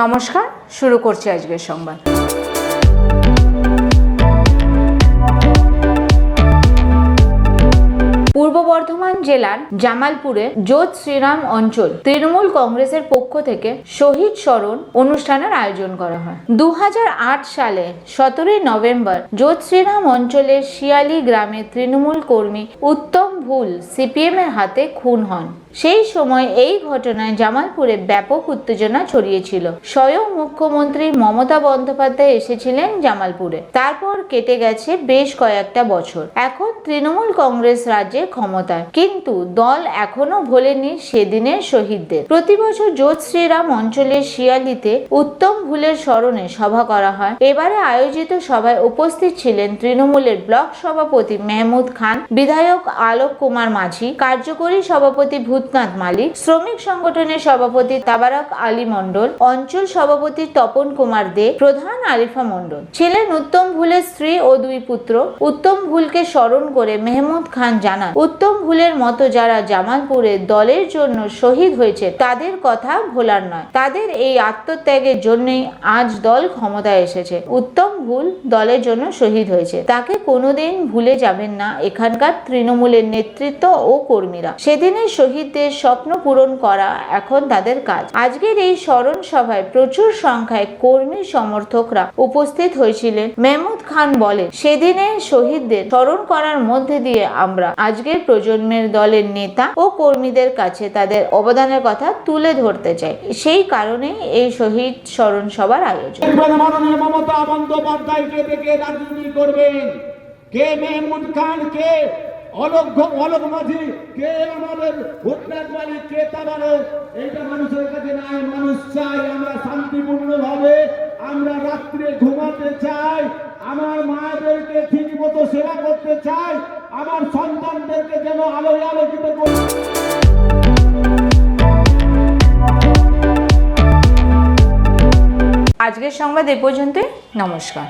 নমস্কার, শুরু করছি আজকের সংবাদ। পূর্ব বর্ধমান জেলার জামালপুরে যোধ শ্রীরাম অঞ্চল, তৃণমূল কংগ্রেসের পক্ষ থেকে শহীদ স্মরণ অনুষ্ঠানের আয়োজন করা হয়। দু হাজার আট সালে সতেরোই নভেম্বর যোধ শ্রীরাম অঞ্চলের শিয়ালি গ্রামে তৃণমূল কর্মী উত্তম ভুল সিপিএম এর হাতে খুন হন। সেই সময় এই ঘটনায় জামালপুরে ব্যাপক উত্তেজনা ছড়িয়েছিল। স্বয়ং মুখ্যমন্ত্রী মমতা বন্দ্যোপাধ্যায় এসেছিলেন জামালপুরে। তারপর কেটে গেছে বেশ কয়েকটা বছর। এখন তৃণমূল কংগ্রেস রাজ্যে ক্ষমতায়। কিন্তু দল এখনও ভোলেনি সেদিনের শহীদদের। প্রতি বছর যোধ শ্রীরাম অঞ্চলের শিয়ালিতে উত্তম ভুলের স্মরণে সভা করা হয়। এবারে আয়োজিত সভায় উপস্থিত ছিলেন তৃণমূলের ব্লক সভাপতি মেহমুদ খান, বিধায়ক আলোক কুমার মাঝি, কার্যকরী সভাপতি ভূতনাথ মালিক, শ্রমিক সংগঠনের সভাপতি তাবারক আলী মণ্ডল, অঞ্চল সভাপতি তপন কুমার দে, প্রধান আরিফা মণ্ডল। ছিলেন উত্তম ভুলের স্ত্রী ও দুই পুত্র। উত্তম ভুলকে স্মরণ করে মেহমুদ খান জানান, উত্তম ভুলের মতো যারা জামালপুরে দলের জন্য শহীদ হয়েছে, তাদের কথা ভোলার নয়। তাদের এই আত্মত্যাগের জন্যই আজ দল ক্ষমতায় এসেছে। উত্তম ভুল দলের জন্য শহীদ হয়েছে। তাকে কোনোদিন ভুলে যাবেন না এখানকার তৃণমূলের নেতৃত্ব ও কর্মীরা। সেদিনের শহীদদের স্বপ্ন পূরণ করা এখন তাদের কাজ। আজকের এই স্মরণ সভায় প্রচুর সংখ্যায় কর্মী সমর্থকরা উপস্থিত হয়েছিলেন, মেহমুদ খান বলেন সেদিনের শহীদদের স্মরণ করার মধ্যে দিয়ে আমরা আজকের প্রজন্মের দলের নেতা ও কর্মীদের কাছে তাদের অবদানের কথা তুলে ধরতে চাই। সেই কারণেই এই শহীদ স্মরণ সভার আয়োজন। মমতা রাজনীতি করবেন। কে মেহমুদ খান, কে অলোক মাঝি, কে আমাদের ভূতনাথ মালিক, কে তাবারক এইটা মানুষের কাছে নাই, মানুষ চাই আমরা শান্তিপূর্ণ ভাবে আমরা রাত্রে ঘুমাতে চাই, আমার মায়েদেরকে ঠিক মতো সেবা করতে চাই, আমার সন্তানদেরকে যেন আলোয় আলোকিত করতে আজকের সংবাদ এ পর্যন্তই, নমস্কার।